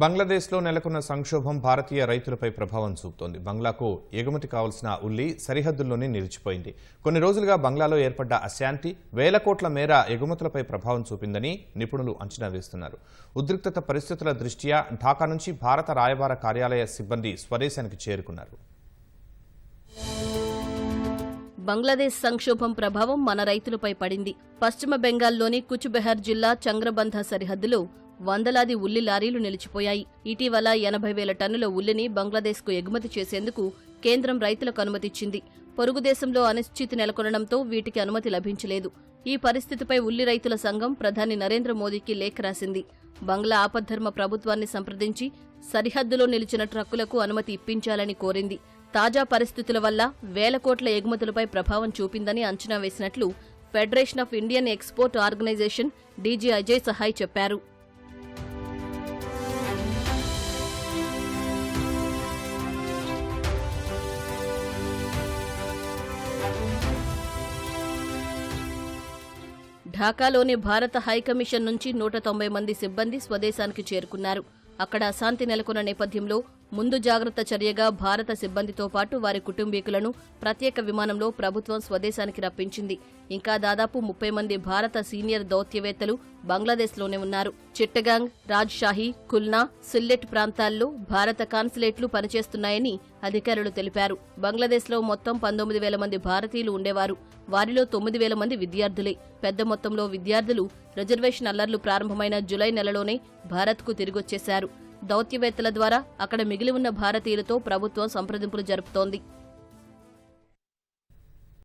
బంగ్లాదేశ్లో నెలకొన్న సంక్షోభం భారతీయ రైతులపై ప్రభావం చూపుతోంది. బంగ్లాకు ఎగుమతి కావాల్సిన ఉల్లి సరిహద్దుల్లోనే నిలిచిపోయింది. కొన్ని రోజులుగా బంగ్లాలో ఏర్పడ్డ అశాంతి వేల కోట్ల మేర ఎగుమతులపై ప్రభావం చూపిందని నిపుణులు అంచనా వేస్తున్నారు. ఉద్రిక్తత పరిస్థితుల దృష్ట్యా ఢాకా నుంచి భారత రాయబార కార్యాలయ సిబ్బంది స్వదేశానికి చేరుకున్నారు. బంగ్లాదేశ్ సంక్షోభం ప్రభావం మన రైతులపై పడింది. పశ్చిమ బెంగాల్లోని కుచ్బెహర్ జిల్లా చంగ్రబంధ సరిహద్దులో వందలాది ఉల్లి లారీలు నిలిచిపోయాయి. ఇటీవల ఎనభై వేల టన్నుల ఉల్లిని బంగ్లాదేశ్కు ఎగుమతి చేసేందుకు కేంద్రం రైతులకు అనుమతిచ్చింది. పొరుగు దేశంలో అనిశ్చితి నెలకొనడంతో వీటికి అనుమతి లభించలేదు. ఈ పరిస్థితిపై ఉల్లి రైతుల సంఘం ప్రధాని నరేంద్ర మోదీకి లేఖ రాసింది. బంగ్లా ఆపద్ధర్మ ప్రభుత్వాన్ని సంప్రదించి సరిహద్దులో నిలిచిన ట్రక్కులకు అనుమతి ఇప్పించాలని కోరింది. తాజా పరిస్థితుల వల్ల వేల కోట్ల ఎగుమతులపై ప్రభావం చూపిందని అంచనా వేసినట్లు Federation of Indian export organisation DG Ajay Sahay చెప్పారు. ఢాకాలోని భారత హైకమిషన్ నుంచి నూట తొంభై మంది సిబ్బంది స్వదేశానికి చేరుకున్నారు. అక్కడ అశాంతి నెలకొన్న నేపథ్యంలో ముందు జాగ్రత్త చర్యగా భారత సిబ్బందితో పాటు వారి కుటుంబీకులను ప్రత్యేక విమానంలో ప్రభుత్వం స్వదేశానికి రప్పించింది. ఇంకా దాదాపు ముప్పై మంది భారత సీనియర్ దౌత్యవేత్తలు బంగ్లాదేశ్లోనే ఉన్నారు. చిట్టగాంగ్ రాజ్షాహి కుల్నా సిల్లెట్ ప్రాంతాల్లో భారత కాన్సులేట్లు పనిచేస్తున్నాయని అధికారులు తెలిపారు. బంగ్లాదేశ్లో మొత్తం పంతొమ్మిది వేల మంది భారతీయులు ఉండేవారు. వారిలో తొమ్మిది వేల మంది విద్యార్థులే. పెద్ద మొత్తంలో విద్యార్థులు రిజర్వేషన్ అల్లర్లు ప్రారంభమైన జులై నెలలోనే భారత్కు తిరిగొచ్చేశారు. దౌత్యవేత్తల ద్వారా అక్కడ మిగిలి ఉన్న భారతీయులతో ప్రభుత్వం సంప్రదింపులు జరుపుతోంది.